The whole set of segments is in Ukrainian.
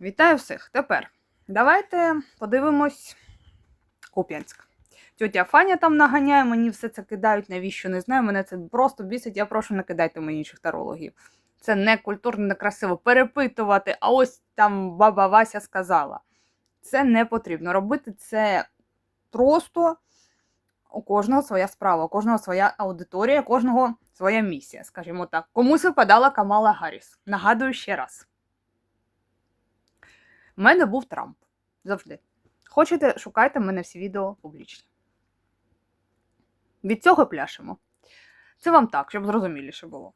Вітаю всіх. Тепер давайте подивимось Куп'янськ. Тетя Фаня там наганяє, мені все це кидають, навіщо не знаю. Мене це просто бісить. Я прошу, не кидайте мені інших тарологів. Це не культурно, не красиво перепитувати, а ось там баба Вася сказала. Це не потрібно робити. Це просто у кожного своя справа, у кожного своя аудиторія, у кожного своя місія, скажімо так. Комусь випадала Камала Гарріс. Нагадую ще раз. У мене був Трамп. Завжди. Хочете, шукайте в мене всі відео публічні. Від цього пляшемо. Це вам так, щоб зрозуміліше було.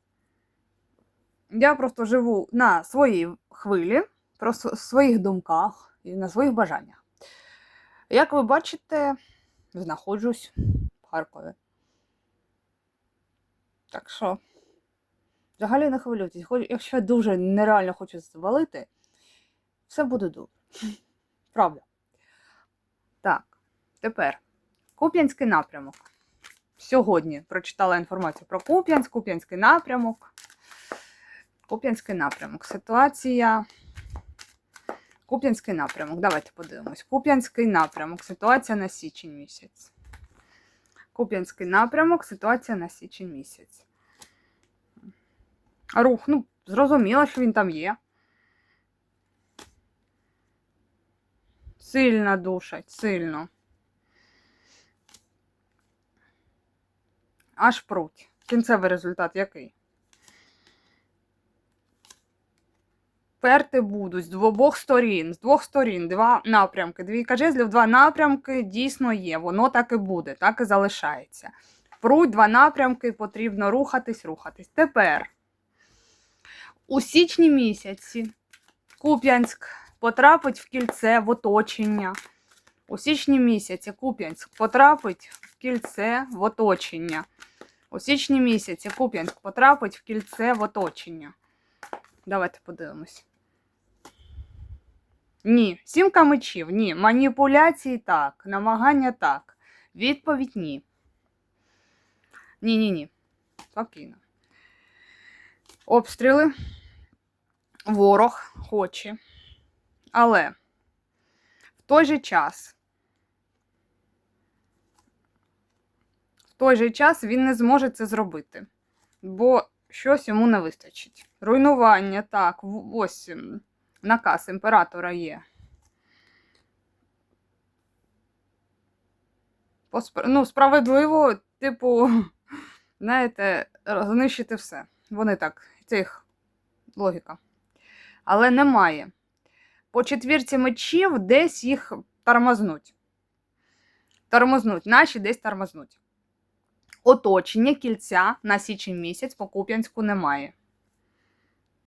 Я просто живу на своїй хвилі, про св- своїх думках і на своїх бажаннях. Як ви бачите, знаходжусь в Харкові. Так що, взагалі не хвилюйтесь. Якщо я дуже нереально хочу звалити, все буде добре. Правда. Так, тепер Куп'янський напрямок. Сьогодні прочитала інформацію про Куп'янськ, Куп'янський напрямок. Куп'янський напрямок. Ситуація. Куп'янський напрямок. Давайте подивимось. Куп'янський напрямок. Ситуація на січень місяць. Куп'янський напрямок. Ситуація на січень місяць. Рух, ну, зрозуміло, що він там є. Сильно душать, сильно. Аж пруть. Кінцевий результат який? Перти будуть з обох сторін, з двох сторін, два напрямки. Двійка жезлів, два напрямки дійсно є. Воно так і буде, так і залишається. Пруть два напрямки, потрібно рухатись, рухатись. Тепер у січні місяці Куп'янськ потрапить в кільце в оточення. У січні місяці Куп'янськ потрапить в кільце в оточення. У січні місяці Куп'янськ потрапить в кільце в оточення. Давайте подивимось. Ні. Сімка мечів, ні. Маніпуляції так. Намагання так. Відповідь ні. Ні, ні, ні. Спокійно. Обстріли. Ворог хоче. Але в той же час, в той же час він не зможе це зробити, бо щось йому не вистачить. Руйнування, так, ось наказ імператора є. Ну, справедливо, типу, знаєте, знищити все. Вони так, це їх логіка. Але немає по четвірці мечів десь їх тормознуть. Тормознуть, наші десь тормознуть. Оточення кільця на січень місяць по Куп'янську немає.